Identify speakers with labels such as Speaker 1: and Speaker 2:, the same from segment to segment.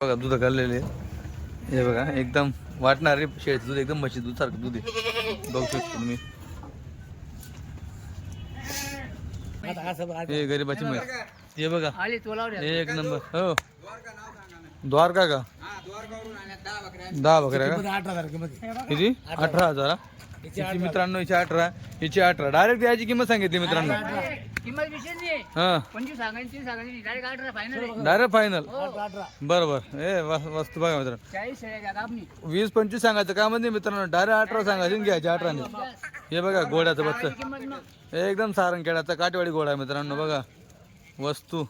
Speaker 1: बघा दूध काढलेले हे बघा एकदम वाटणारे शेळीचं दूध एकदम म्हशी दूध सारखं दूध आहे. बघू शकतो तुम्ही. हे गरीबाची म्हैस हे बघा. एक नंबर. हो. द्वारका का? दहा बकऱ्या. का?
Speaker 2: आठ हजार किंमत
Speaker 1: किती? अठरा हजार हा? हिची मित्रांनो हिची अठरा. हिची अठरा. डायरेक्ट याची किंमत सांगितली मित्रांनो.
Speaker 2: किंमत विशेष नाही
Speaker 1: हा.
Speaker 2: पंचवीस सांगायची सांगायची. डायरेक्ट अठरा फायनल
Speaker 1: डायरेक्ट फायनल
Speaker 2: अठरा
Speaker 1: बरोबर. ए वा- वस्तू बघा मित्रांनो.
Speaker 2: आपली
Speaker 1: वीस पंचवीस सांगायचं का म्हणजे मित्रांनो? डायरेक्ट अठरा सांगायचे घ्यायचे अठराने. हे बघा घोड्याचं बच्चं एकदम सारंगखेड्याचा काटेवाडी घोडा आहे मित्रांनो बघा. वस्तू.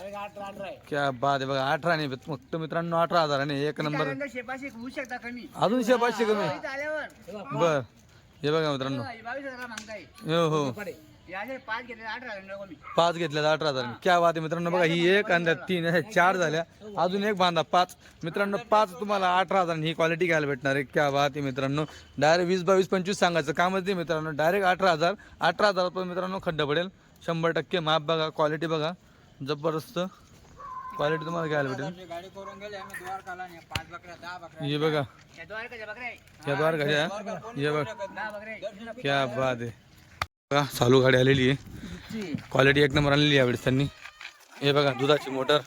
Speaker 2: अठरा अठरा
Speaker 1: क्या बाद आहे बघा अठराने. फक्त मित्रांनो अठरा हजाराने. एक नंबर.
Speaker 2: त्यानंतर शेपाशी कमी.
Speaker 1: अजून बर. हे बघा मित्रांनो.
Speaker 2: हे
Speaker 1: हो हो.
Speaker 2: याचे पाच
Speaker 1: घेतल्या अठरा हजार क्या बात आहे मित्रांनो. बघा ही एक आणि तीन चार झाल्या. अजून एक बांधा पाच. मित्रांनो पाच तुम्हाला अठरा हजार ही क्वालिटी घ्यायला भेटणार आहे. क्या बात आहे मित्रांनो. डायरेक्ट वीस बावीस पंचवीस सांगायचं कामच नाही मित्रांनो. डायरेक्ट अठरा हजार. अठरा हजार मित्रांनो खड्डा पडेल. शंभर टक्के माप बघा क्वालिटी बघा. जबरदस्त. क्वालिटी तुम्हाला घ्यायला भेटेल.
Speaker 2: गाडी करून गेले आम्ही द्वारकाला आणि पाच बकऱ्या दहा बकऱ्या.
Speaker 1: हे बघा.
Speaker 2: या द्वारकाच्या बकऱ्या आहे.
Speaker 1: या द्वारकाच्या हे बघ.
Speaker 2: दहा बकऱ्या आहे.
Speaker 1: क्या बात आहे. बघा चालू गाडी आलेली आहे. क्वालिटी एक नंबर आणलेली यावेळेस त्यांनी. हे बघा दुधाची मोटर.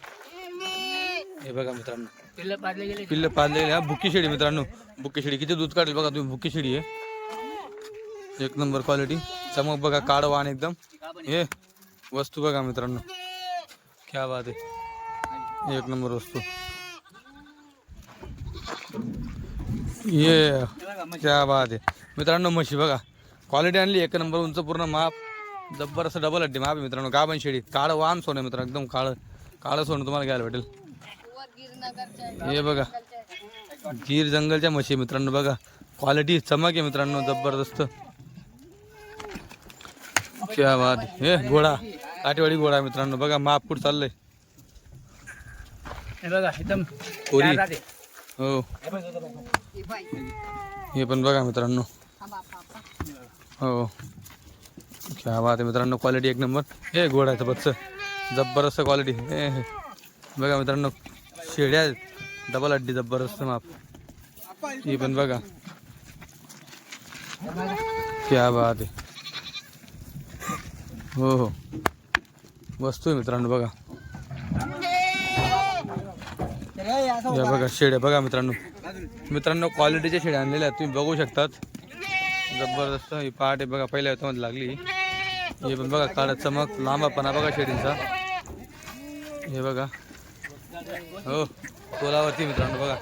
Speaker 1: हे बघा मित्रांनो.
Speaker 2: पिल्लं पाजले गेले.
Speaker 1: पिल्ल पाजलेली हा बुक्की शेळी मित्रांनो. बुक्की शेळी किती दूध काढेल बघा तुम्ही बुक्की शेळी आहे. एक नंबर क्वालिटी चमक बघा काढ वाण एकदम हे वस्तू बघा मित्रांनो. क्या बात आहे. एक नंबर वस्तू. ये क्या बात आहे. मित्रांनो म्हशी बघा. क्वालिटी आणली एक नंबर उंच पूर्ण माप. जब्बर असं डबल हड्डी माप आहे मित्रांनो. गाभण शेडी. काळं वाहन सोनं मित्र मित्रांनो एकदम काळं. काळं सोनं तुम्हाला घ्यायला भेटेल. हे बघा. गीर जंगलच्या म्हशी मित्रांनो बघा. क्वालिटी चमक आहे मित्रांनो जबरदस्त. क्या बात आहे. हे घोडा. काटेवाडी घोडा मित्रांनो बघा माप कुठं चाललंय.
Speaker 2: हे बघा एकदम
Speaker 1: कोरी
Speaker 2: चार राहते.
Speaker 1: हो. हे पण बघा मित्रांनो. हो. क्या बात आहे मित्रांनो क्वालिटी एक नंबर. हे घोड्याचं बच्च जबरदस्त क्वालिटी हे. बघा मित्रांनो शेड्या डबल अड्डी जबरदस्त माप. ही पण बघा. क्या बात आहे. हो हो. वस्तू आहे मित्रांनो बघा. या बघा शेड्या बघा मित्रांनो. मित्रांनो क्वालिटीच्या शेड्या आणलेल्या आहेत तुम्ही बघू शकतात. जबरदस्त ही पहाट आहे बघा पहिल्या ह्याच्यामध्ये लागली हे. पण बघा काळा चमक लांबापणा बघा शेडींचा. हे बघा. हो तोलावरती मित्रांनो बघा.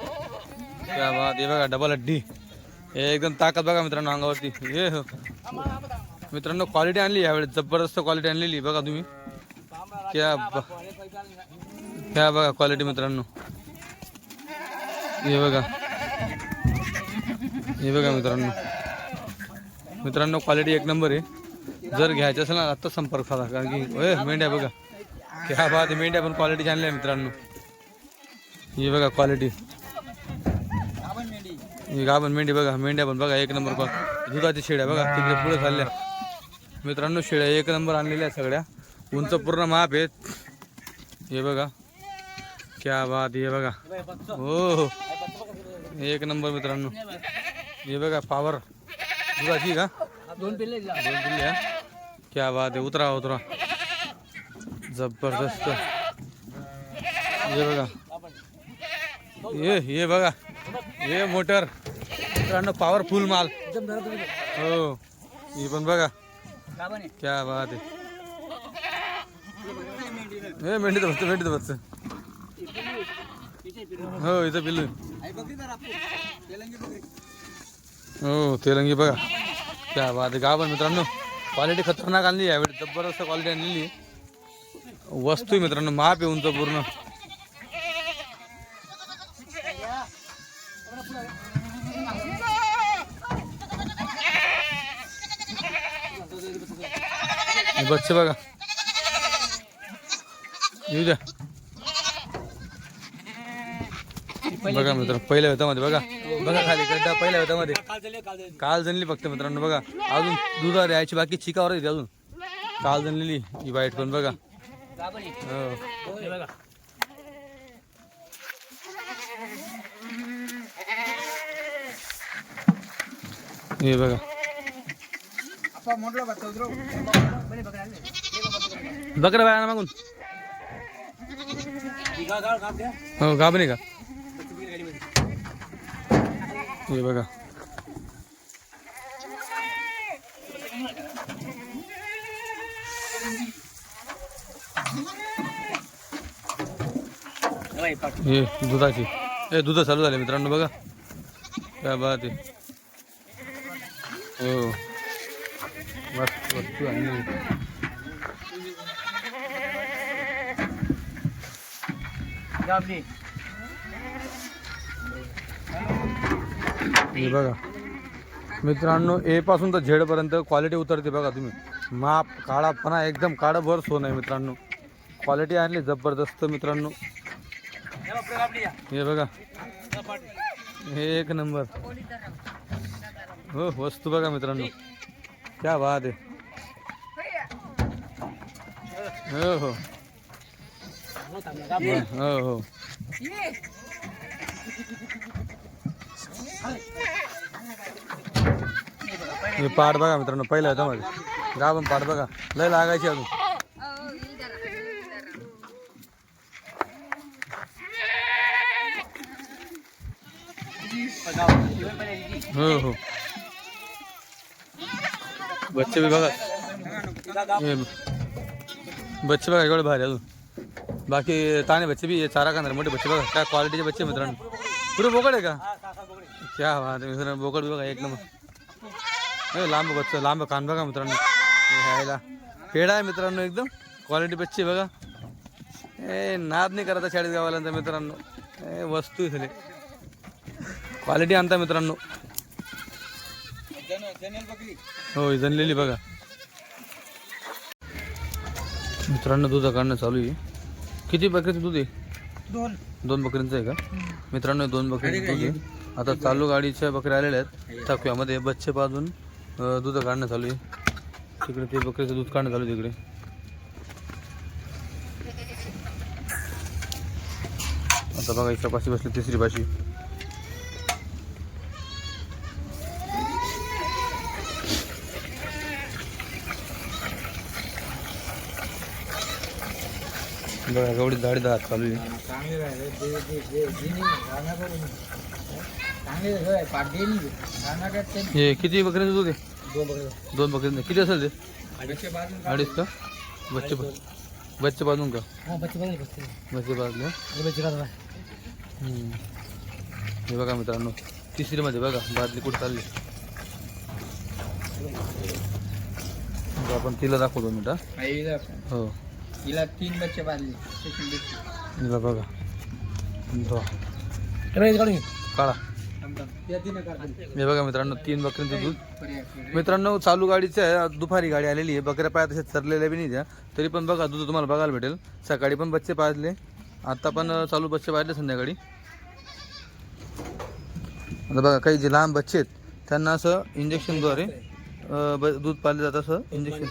Speaker 1: त्या बात हे बघा डबल हड्डी. हे एकदम ताकद बघा मित्रांनो अंगावरती. हे हो. मित्रांनो क्वालिटी आणली यावेळेस जबरदस्त क्वालिटी आणलेली बघा तुम्ही. क्या ब- क्या बघा क्वालिटी मित्रांनो. हे बघा. हे बघा मित्रांनो. मित्रांनो क्वालिटी एक नंबर आहे. जर घ्यायचं असेल ना आत्ता संपर्क साधा. कारण की ओय मेंढ्या बघा. क्या बात ते मेंढ्या पण क्वालिटी आणल्या आहे मित्रांनो. हे बघा क्वालिटी ही गाभण मेंढी बघा. मेंढ्या पण बघा एक नंबर बघा दुधाची शेड्या बघा तिकडे पुढे चालल्या. मित्रांनो शेळ्या एक नंबर आणलेल्या सगळ्या. उंच पूर्ण माप आहेत. हे बघा. क्या बात हे बघा. हो हो एक नंबर मित्रांनो. हे बघा पावर दुधाची का?
Speaker 2: दोन पिल्ले.
Speaker 1: दोन दिल्या क्या बात आहे उतरा उतरा. जबरदस्त. हे बघा. ये हे बघा. हे मोटर. मित्रांनो पॉवरफुल माल. हो ही पण बघा. क्या बात आहे. हे मेंढीचं बसतं मेंढीचं बसतं हो इथं पिल्लू हो तेलंगी बघा. त्या बाद आहे. पण मित्रांनो क्वालिटी खतरनाक आणली यावेळी जबरदस्त क्वालिटी आणलेली वस्तू आहे मित्रांनो माप आहे उंच पूर्ण. बच्चे बघा. येऊ द्या. बघा मित्र पहिल्या वेतामध्ये बघा. बघा खाली गड्डा पहिल्या वेतामध्ये. काल जणली फक्त मित्रांनो बघा. अजून दुधावर यायची बाकी चिकावर येते अजून. काल जणलेली ही वाईट पण बघा. हो.
Speaker 2: हे बघा.
Speaker 1: बकरा बाया मागून. हो घाबरे का? हे बघा. हे दुधाची. हे दूध चालू झाले मित्रांनो बघा. काय बघा ते. हो. मस्त वस्तू आणली.
Speaker 2: गाबली
Speaker 1: हे बघा. मित्रांनो ए पासून तर झेडपर्यंत क्वालिटी उतरते बघा तुम्ही. माप काळापणा एकदम काळभर सोन आहे मित्रांनो. क्वालिटी आणली जबरदस्त मित्रांनो. हे बघा. हे एक नंबर. हो वस्तू बघा मित्रांनो. क्या बात आहे. हो हो. हो हो. हे पाट बघा मित्रांनो पहिला होता मध्ये गाभण पाट बघा. लय लागायची अजून. हो हो. बच्चे बी बघा. बच्चे बघा एवढे भारी अजून. बाकी ताने बच्चे बी चारा खाणार मोठे बच्चे बघा. काय क्वालिटीचे बच्चे मित्रांनो. पुढे बोकड आहे का? क्या बात आहे मित्रांनो बोकड बघा एक नंबर. लांब बच्चा लांब कान बघा मित्रांनो. हे ह्याला. पेढा आहे मित्रांनो एकदम. क्वालिटी बच्ची बघा. ए नाद नाही करायचा शाळेत गावाल्यांचा मित्रांनो. ए वस्तू झाले क्वालिटी आणता मित्रांनो. हो ही जनलेली बघा. मित्रांनो दूध काढणं चालू आहे. किती बकरीचं दूध आहे?
Speaker 2: दोन.
Speaker 1: दोन बकरींचं आहे का? मित्रांनो दोन बकरीचं दूध आहे. आता चालू गाडीच्या बकऱ्या आलेल्या आहेत. ताकव्यामध्ये बच्चे पाजून दूध काढणं चालू आहे. तिकडे ते बकरीचं दूध काढणं चालू आहे तिकडे. आता बघा इथं पाशी बसली तिसरी पाशी. बघा एवढी दाढी दात चालू आहे. हे किती बकरीचं दूध आहे?
Speaker 2: दोन
Speaker 1: बकरीचं किती असेल ते?
Speaker 2: बाजून
Speaker 1: अडीच का? बच्चे बच्चे पाजून का?
Speaker 2: हा बच्चे
Speaker 1: पाजले
Speaker 2: हे
Speaker 1: बघा मित्रांनो तिसरीमध्ये बघा बादली कुठं चालली. आपण तिला दाखवतो
Speaker 2: हिला
Speaker 1: हो.
Speaker 2: हिला तीन बच्चे बांधले.
Speaker 1: तिला बघा.
Speaker 2: काढ.
Speaker 1: हे बघा मित्रांनो तीन बकरींचं दूध. मित्रांनो चालू गाडीचं आहे दुपारी गाडी आलेली आहे. बकऱ्या पाया तशा चरलेल्या बी नाही त्या. तरी पण बघा दूध तुम्हाला बघायला भेटेल. सकाळी पण बच्चे पाजले. आता पण चालू बच्चे पाजले संध्याकाळी. आता बघा काही जे लहान बच्चे आहेत त्यांना असं इंजेक्शनद्वारे ब- दूध पाजलं जातं असं इंजेक्शन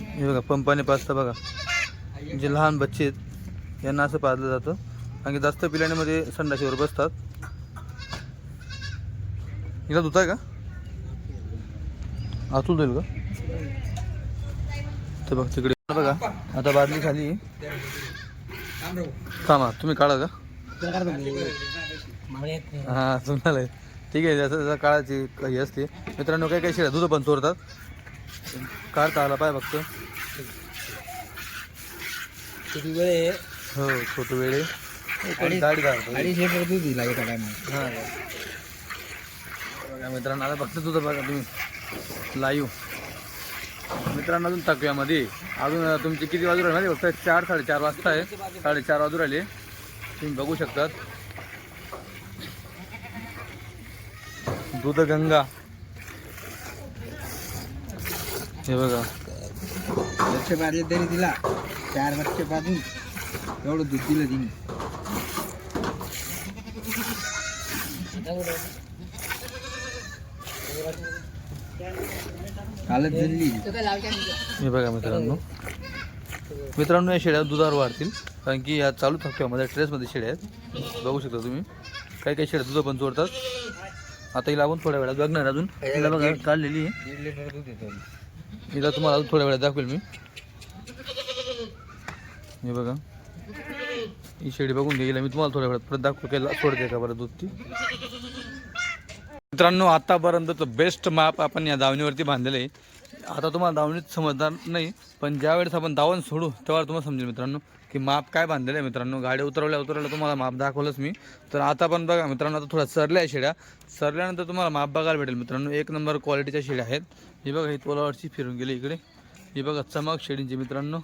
Speaker 1: हे बघा पंपाने पाजतं बघा. जे लहान बच्चे आहेत यांना असं पाजलं जातं. कारण की जास्त पिल्याने संडाशीवर बसतात. हिला धुताय का? आतून जाईल का? तर बघ तिकडे बघा आता बादली खाली. थांबा तुम्ही काढा का? हा तुम्हाला. ठीक आहे जसं जसं काळाची हे असते. मित्रांनो काही काही शेळ्या दूध पण चोरतात. काढता आला पाय फक्त.
Speaker 2: किती वेळ आहे?
Speaker 1: हो छोटू वेळे
Speaker 2: दिला एका टायमा
Speaker 1: हा. या मित्रांनो आता फक्त तुझं बघा तुम्ही. लाईव्ह मित्रांनो अजून तकव्यामध्ये अजून तुमची किती वाजू राहिले फक्त चार साडेचार वाजता आहे. साडेचार वाजू राहिले. तुम्ही बघू शकतात. दूधगंगा. हे बघा.
Speaker 2: लक्ष पाहिजे तरी दिला चार वर्ष बांधून एवढं दूध दिलं तिने.
Speaker 1: हे बघा मित्रांनो. मित्रांनो या शेळ्या दुधावर वाढतील. कारण की या चालू थकव्यामध्ये ट्रेसमध्ये शेळ्या आहेत. बघू शकता तुम्ही. काही काही शेळ्या दुधा पण चोरतात आता हिला आपण थोड्या वेळात बघणार अजून. हिला बघा काढलेली हिला तुम्हाला अजून थोड्या वेळात दाखवेल मी. हे बघा. ही शेळी बघून घे हिला मी तुम्हाला थोड्या वेळात परत दाखवू केला सोडते का बरं दूध ती? मित्रांनो आत्तापर्यंतचं बेस्ट माप आपण या दावणीवरती बांधलेलं आहे. आता तुम्हाला दावणीत समजणार नाही पण ज्यावेळेस आपण दावण सोडू तेव्हा तुम्हाला समजेल मित्रांनो की माप काय बांधलेलं आहे मित्रांनो. गाड्या उतरवल्या उतरवल्या तुम्हाला माप दाखवलंच मी. तर आता पण बघा मित्रांनो आता थोडा सरल्या आहे शेड्या. सरल्यानंतर तुम्हाला माप बघायला भेटेल मित्रांनो. एक नंबर क्वालिटीच्या शेड्या आहेत. ही बघा ही तोलावरची फिरून गेली इकडे. ही बघा चमक शेडींची मित्रांनो.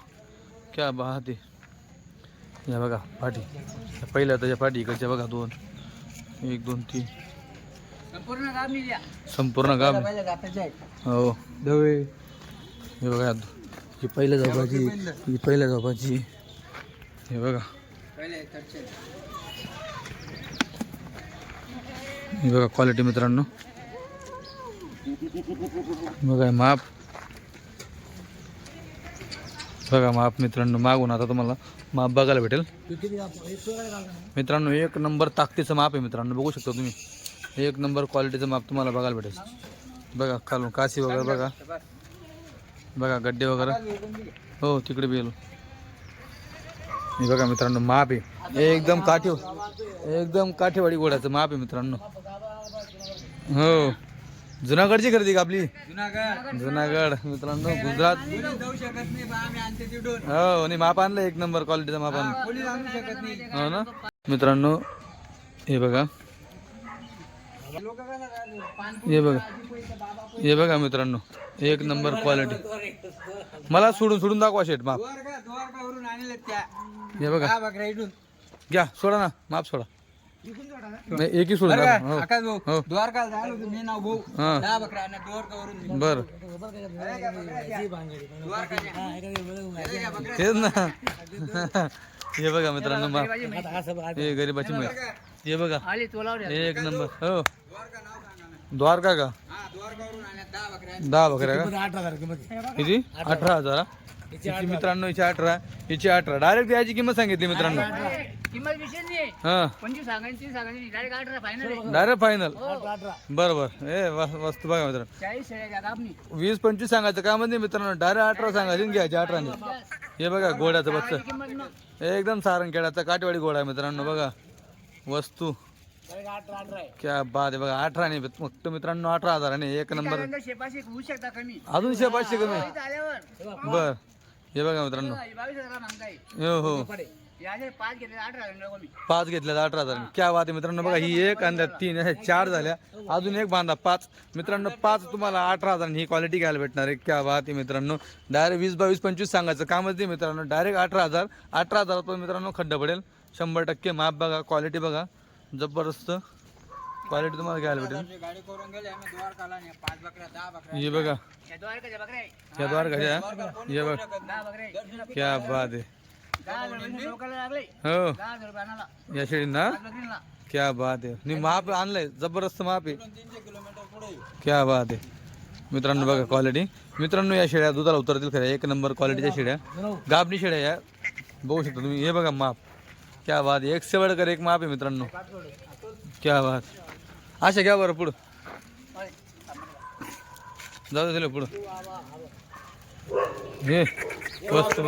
Speaker 1: क्या बहाते या बघा पाठी. पहिल्या त्याच्या पाठी इकडच्या बघा दोन. एक दोन तीन.
Speaker 2: संपूर्ण गाव मी द्या.
Speaker 1: संपूर्ण गाव आहे.
Speaker 2: पहिल्या गाठाचे आहे
Speaker 1: हो. धवे. हे बघा ही पहिल्या झोपाची ही पहिल्या झोपाची. हे बघा. हे बघा क्वालिटी मित्रांनो. बघा माप. बघा माप मित्रांनो मागून आता तुम्हाला माप बघायला भेटेल? मित्रांनो एक नंबर ताकदीचं माप आहे मित्रांनो बघू शकता तुम्ही. एक नंबर क्वालिटीचं माप तुम्हाला बघायला भेटेल. बघा खालून काशी वगैरे बघा. बघा गड्डे वगैरे.
Speaker 2: हे
Speaker 1: तिकडे बी गेलो हे बघा मित्रांनो माप आहे. एकदम काठीव एकदम काठेवाडी घोड्याचं माप आहे मित्रांनो. हो. जुनागडची खरेदी का आपली?
Speaker 2: जुनागड.
Speaker 1: मित्रांनो गुजरात.
Speaker 2: नाही
Speaker 1: हो आणि माप आणलं एक नंबर क्वालिटीचं माप आणलं. हो ना? मित्रांनो हे बघा
Speaker 2: लोक कसं राहते? पान
Speaker 1: हे बघा. हे बघा मित्रांनो एक नंबर क्वालिटी मला सोडून सोडून दाखवा शेट माप हे बघा. घ्या सोडा ना माप सोडा. नाही एकही सोडून
Speaker 2: बरं?
Speaker 1: हो. हो. तेच ना. हे बघा मित्रांनो मा हे गरीबाची हे बघा. एक नंबर. हो.
Speaker 2: द्वारका
Speaker 1: का?
Speaker 2: हा दहा बकऱ्या
Speaker 1: का?
Speaker 2: आठ हजार किंमत
Speaker 1: किती? अठरा हजार. हा? हिची मित्रांनो हिची अठरा. हिची अठरा. डायरेक्ट याची किंमत सांगितली मित्रांनो.
Speaker 2: किंमत विशेष नाही
Speaker 1: हा.
Speaker 2: पंचवीस सांगायची सांगायची. डायरेक्ट अठरा फायनल
Speaker 1: डायरेक्ट फायनल
Speaker 2: अठरा
Speaker 1: बरं बरं ए वा- वस्तू बघा मित्रांनो.
Speaker 2: आपली
Speaker 1: वीस पंचवीस सांगायचं का म्हणजे मित्रांनो? डायरेक्ट अठरा सांगायची घ्यायची अठराने. हे बघा घोड्याचं बच्चं. एकदम सारंगखेड्याचा काठवाडी घोडा आहे मित्रांनो बघा. वस्तू.
Speaker 2: अठरा अठरा
Speaker 1: क्या बात आहे बघा अठराने फक्त मित्रांनो अठरा हजाराने एक नंबर.
Speaker 2: त्यानंतर शेपाशी होऊ शकता कमी.
Speaker 1: अजून बर हे बघा मित्रांनो.
Speaker 2: बावीस हजार मागताय
Speaker 1: हो हो.
Speaker 2: पाच अठरा हजार
Speaker 1: घेतल्या अठरा हजार क्या बात आहे मित्रांनो बघा ही एक आणि तीन अशा चार झाल्या. अजून एक बांधा पाच. मित्रांनो पाच तुम्हाला अठरा हजार ही क्वालिटी घ्यायला भेटणार आहे. क्या बात आहे मित्रांनो. डायरेक्ट वीस बावीस पंचवीस सांगायचं कामच नाही मित्रांनो. डायरेक्ट अठरा हजार अठरा हजार पण मित्रांनो खड्डा पडेल. शंभर टक्के माप बघा क्वालिटी बघा. जबरदस्त. क्वालिटी तुम्हाला घ्यायला भेटेल.
Speaker 2: गाडी करून गेले आम्ही द्वारकाला आणि पाच बकऱ्या दहा बकऱ्या
Speaker 1: हे बघा.
Speaker 2: या द्वारकाच्या. बकऱ्या आहे.
Speaker 1: या द्वारकाच्या हे बघ.
Speaker 2: दहा बकऱ्या आहे.
Speaker 1: क्या बात आहे.
Speaker 2: दहा हजार रुपये लोकांना लागले
Speaker 1: हो.
Speaker 2: दहा हजार रुपये आणायला
Speaker 1: या शेळींना?
Speaker 2: पाच बकरीला
Speaker 1: क्या बात आहे. नि माप आणलंय. जबरदस्त माप आहे.
Speaker 2: तीनशे किलोमीटर पुढे
Speaker 1: क्या बात आहे. मित्रांनो बघा क्वालिटी मित्रांनो या शेळ्या दुधाला उतरतील खऱ्या एक नंबर क्वालिटीच्या शेळ्या. गाबणी शेळ्या या. बघू शकता तुम्ही. हे बघा माप. क्या बात एक से कर एक माप आहे मित्रांनो। क्या बात। अशा घ्या बरं पुढं। जाऊ दिलं पुढं। हे वस्तू।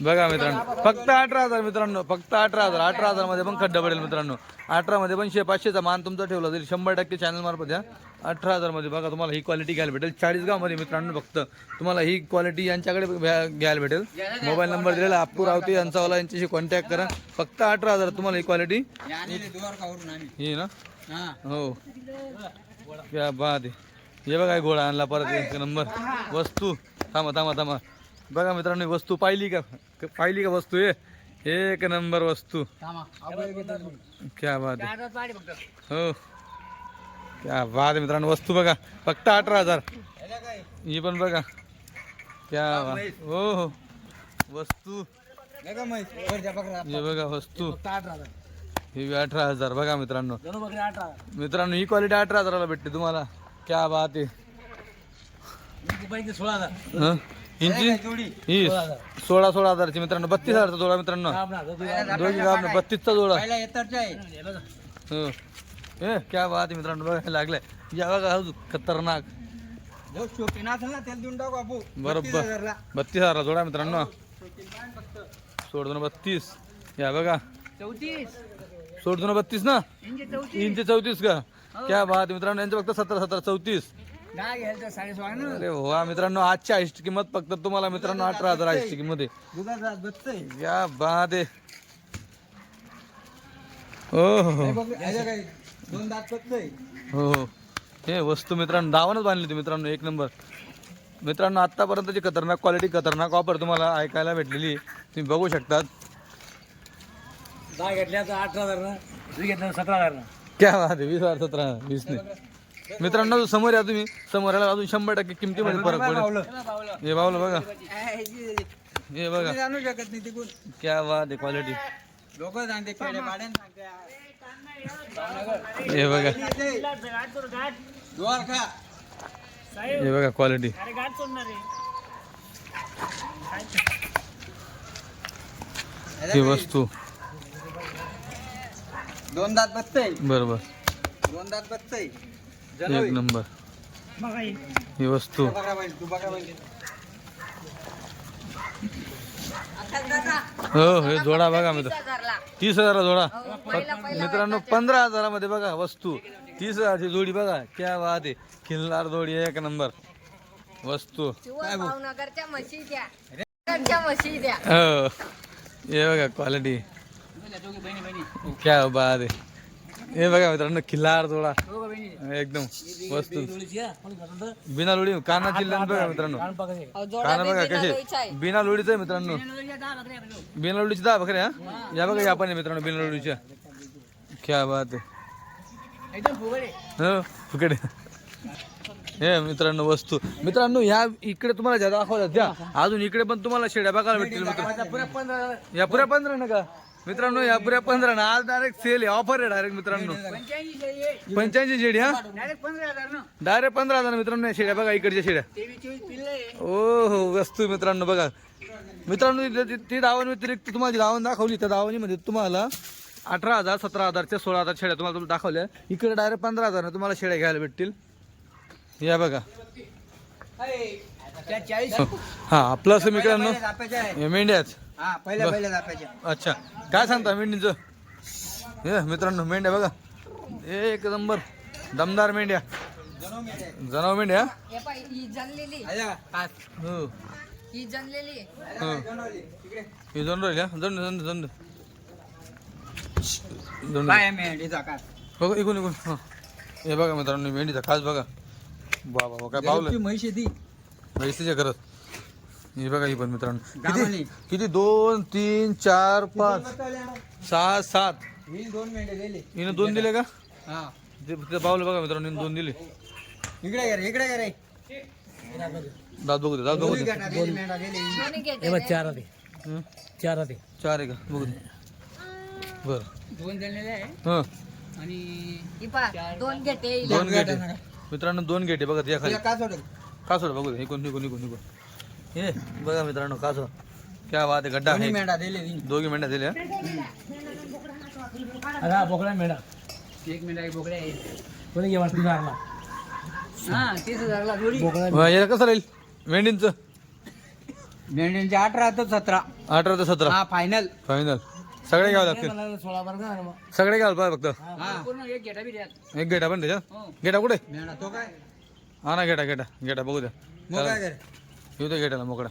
Speaker 1: बघा मित्रांनो फक्त अठरा हजार मित्रांनो फक्त अठरा हजार अठरा हजारमध्ये पण खड्डा पडेल मित्रांनो. अठरा मध्ये पण शे पाचशेचा मान तुमचा ठेवला तरी शंभर टक्के चॅनल मार्फत द्या अठरा हजारमध्ये बघा तुम्हाला ही क्वालिटी घ्यायला भेटेल. चाळीसगावमध्ये मित्रांनो फक्त तुम्हाला ही क्वालिटी यांच्याकडे घ्या- घ्यायला भेटेल. मोबाईल नंबर दिलेला अप्पू रावते यांचावाला यांच्याशी कॉन्टॅक्ट करा. फक्त अठरा हजार तुम्हाला ही क्वालिटी ही ना?
Speaker 2: हो.
Speaker 1: क्या बात आहे. हे बघा गोळा घोडा आणला परत नंबर. वस्तू. थांबा थांबा थांबा. बघा मित्रांनो वस्तू पाहिली का? पाहिली का वस्तू हे? एक नंबर वस्तू. क्या बात हो. क्या बात आहे मित्रांनो वस्तू बघा फक्त अठरा हजार. ही पण बघा. क्या बात. हो हो. वस्तू. हे बघा वस्तू.
Speaker 2: फक्त अठरा हजार.
Speaker 1: ही अठरा हजार बघा मित्रांनो. मित्रांनो ही क्वालिटी अठरा हजाराला भेटते तुम्हाला. क्या बात आहे.
Speaker 2: सोळा हजार.
Speaker 1: हं? इंची?
Speaker 2: जोडी.
Speaker 1: ही सोळा सोळा हजारची मित्रांनो बत्तीस हजारचा जोडा मित्रांनो. दोघी गाव बत्तीसचा जोडा.
Speaker 2: पहिला येतरच्या आहे.
Speaker 1: हो ए क्या बात आहे मित्रांनो बघा लागलाय. या बघा अजून खतरनाक. बरोबर. बत्तीस हजार जोडा मित्रांनो. सोड दोन बत्तीस. या बघा.
Speaker 2: चौतीस.
Speaker 1: सोड दोन बत्तीस ना?
Speaker 2: यांचे चौतीस.
Speaker 1: तीनशे चौतीस का? क्या बात आहे मित्रांनो यांचं फक्त सतरा सतरा चौतीस.
Speaker 2: दहा घ्यायचं साडे सोळा ना.
Speaker 1: अरे वा मित्रांनो आजची आईची किंमत फक्त तुम्हाला मित्रांनो अठरा हजार आईची किंमत आहे.
Speaker 2: दुधाचा
Speaker 1: बात आहे. हो हो हो.
Speaker 2: दोन दात
Speaker 1: हो हो. हे वस्तू मित्रांनो दावणच बांधली होती मित्रांनो एक नंबर. मित्रांनो आत्तापर्यंतची खतरनाक क्वालिटी खतरनाक ऑफर तुम्हाला ऐकायला भेटलेली तुम्ही बघू शकतात.
Speaker 2: दहा घेतल्या तर अठरा हजार ना वीस घेतल्या सतरा हजार ना.
Speaker 1: क्या बात आहे वीस हजार सतरा वीसने मित्रांनो समोर या तुम्ही. समोर याला अजून शंभर टक्के किमतीमध्ये फरक पडेल. हे बावलं बघा. हे बघा.
Speaker 2: जाणू शकत नाही तिकून.
Speaker 1: क्या बात आहे क्वालिटी
Speaker 2: लोक सांगते
Speaker 1: हे बघा. हे बघा क्वालिटी ही वस्तू.
Speaker 2: दोन दात बसतंय.
Speaker 1: बरोबर.
Speaker 2: दोन दात बसतंय.
Speaker 1: एक नंबर. ही वस्तू. हो हे जोडा बघा मित्र. तीस हजारला जोडा. फक्त मित्रांनो पंधरा हजारामध्ये बघा वस्तू. तीस हजारची जोडी बघा. क्या बात आहे. खिल्लार जोडी एक नंबर. वस्तू. हो. हे बघा क्वालिटी क्या बात आहे. हे बघा मित्रांनो खिल्लार जोडा. एकदम वस्तू बिना लोडी कानाची लेन बघा मित्रांनो. काना बघा
Speaker 3: बिना
Speaker 1: कसे. बिना लोडीचं आहे मित्रांनो. बिना लोडीची दहा बकऱ्या हा? या बघा या पण आहे मित्रांनो बिना लोडीच्या क्या बात आहे. हो फुकट आहे. हे मित्रांनो वस्तू. मित्रांनो ह्या इकडे तुम्हाला ज्या दाखवल्या त्या. अजून इकडे पण तुम्हाला शेड्या बघायला भेटतील मित्र. या पुऱ्या पंधरा ना का मित्रांनो या पुऱ्या पंधरा ना आज डायरेक्ट सेल आहे. ऑफर आहे डायरेक्ट मित्रांनो. पंच्याऐंशी शेडी हा?
Speaker 2: डायरेक्ट पंधरा हजार
Speaker 1: मित्रांनो या शेड्या. बघा इकडच्या शेड्या. ओ हो वस्तू मित्रांनो बघा. मित्रांनो ती- दावण व्यतिरिक्त तुम्हाला दावण दाखवली त्या दावणीमध्ये तुम्हाला अठरा हजार सतरा हजारच्या सोळा हजार शेळ्या तुम्हाला दाखवल्या. इकडे डायरेक्ट पंधरा हजार तुम्हाला शेळ्या घ्यायला भेटतील. या बघा. हा प्लस मित्रांनो मेंढ्याच
Speaker 2: हा पहिल्या पहिल्या जाप्याच्या
Speaker 1: अच्छा. काय सांगता मेंढीचं? हे मित्रांनो मेंढ्या बघा. एक नंबर. दमदार मेंढ्या. जनाव मेंढ्या
Speaker 3: हे? पाय ही जनलेली.
Speaker 1: हो.
Speaker 3: ही. जनलेली
Speaker 1: हो. हे हा जण जण जण.
Speaker 2: काय मेंढीचा कात?
Speaker 1: बघा इकून इकून हा. हे बघा मित्रांनो मेंढीचा खास बघा. बा बाबा काय पावलं?
Speaker 2: आहे ती.
Speaker 1: म्हैसीच्या घरात. हे बघा ही पण मित्रांनो. किती किती? दोन तीन चार पाच. सहा सात.
Speaker 2: ही दोन मेंढे दिले.
Speaker 1: हिने दोन दिले का?
Speaker 2: हा.
Speaker 1: ते ते पावलं बघा मित्रांनो हिने दोन दिले.
Speaker 2: इकडे ये रे, इकडे ये रे.
Speaker 1: दात बघू दे दात बघू दे.
Speaker 2: मेंढा दिली. चार होते
Speaker 1: हं?
Speaker 2: चार होते
Speaker 1: चार आहे का? बघू दे. बर.
Speaker 2: दोन दिलेले आहे.
Speaker 1: हं.
Speaker 2: आणि
Speaker 3: ही पा दोन घेते
Speaker 1: दोन गेटे मित्रांनो दोन गेटे बघा त्या खाली.
Speaker 2: तुला काय सोडेल
Speaker 1: कासोड बघू दे निघून निघून निघून हे बघा मित्रांनो कासोड क्या बात आहे गड्डा आहे.
Speaker 2: मेंढा दिले.
Speaker 1: दोघी मेंढ्या दिल्या?
Speaker 2: बोकडा मेंढा. एक मेंढा एक बोकडा आहे कोणी हा तीस हजारला जोडी.
Speaker 1: याला कसं राहील? मेंढींचं?
Speaker 2: मेंढ्यांचे अठरा तर सतरा.
Speaker 1: अठरा ते सतरा.
Speaker 2: हा फायनल
Speaker 1: फायनल सगळे घ्यावं लागतील.
Speaker 2: सोळा बरं
Speaker 1: सगळे घ्यावं पाहिजे फक्त.
Speaker 2: हा पूर्ण एक गेटा बी द्या
Speaker 1: एक गेटा पण त्याच्यात
Speaker 2: हो.
Speaker 1: गेटा कुठे?
Speaker 2: मेंढा तो काय?
Speaker 1: हा ना गेटा गेटा गेटा बघू द्या.
Speaker 2: मग काय करे?
Speaker 1: येऊ द्या गेटाला मोकळा.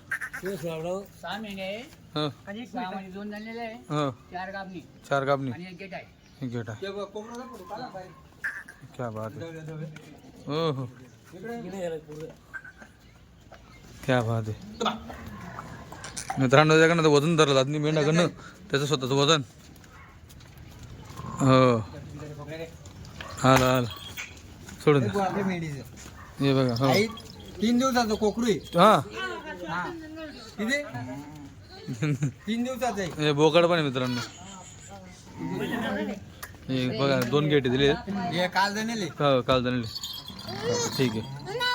Speaker 2: सहा मेंढे आहे.
Speaker 1: हं.
Speaker 2: सहा मध्ये दोन झालेले आहे.
Speaker 1: हं.
Speaker 2: चार कापणी
Speaker 1: चार कापणी
Speaker 2: आणि एक गेट आहे.
Speaker 1: एक गेटा. क्या बात आहे. हो हो. क्या बात आहे. मित्रांनो त्याच्याकडनं ते वजन धरलं. नाही मेंढ्याकडनं त्याचं स्वतःचं वजन. हो. आलं आलं. सोडून
Speaker 2: हे
Speaker 1: द्या
Speaker 2: बघ.
Speaker 1: हे बघा हो.
Speaker 2: तीन दिवसाचं कोकरू आहे.
Speaker 1: हा.
Speaker 2: हा किती? तीन दिवसाचं आहे.
Speaker 1: हे बोकड पण आहे मित्रांनो. हे बघा दोन गेटे दिले
Speaker 2: हे काल जाणले
Speaker 1: हो काल जाणले ठीक आहे.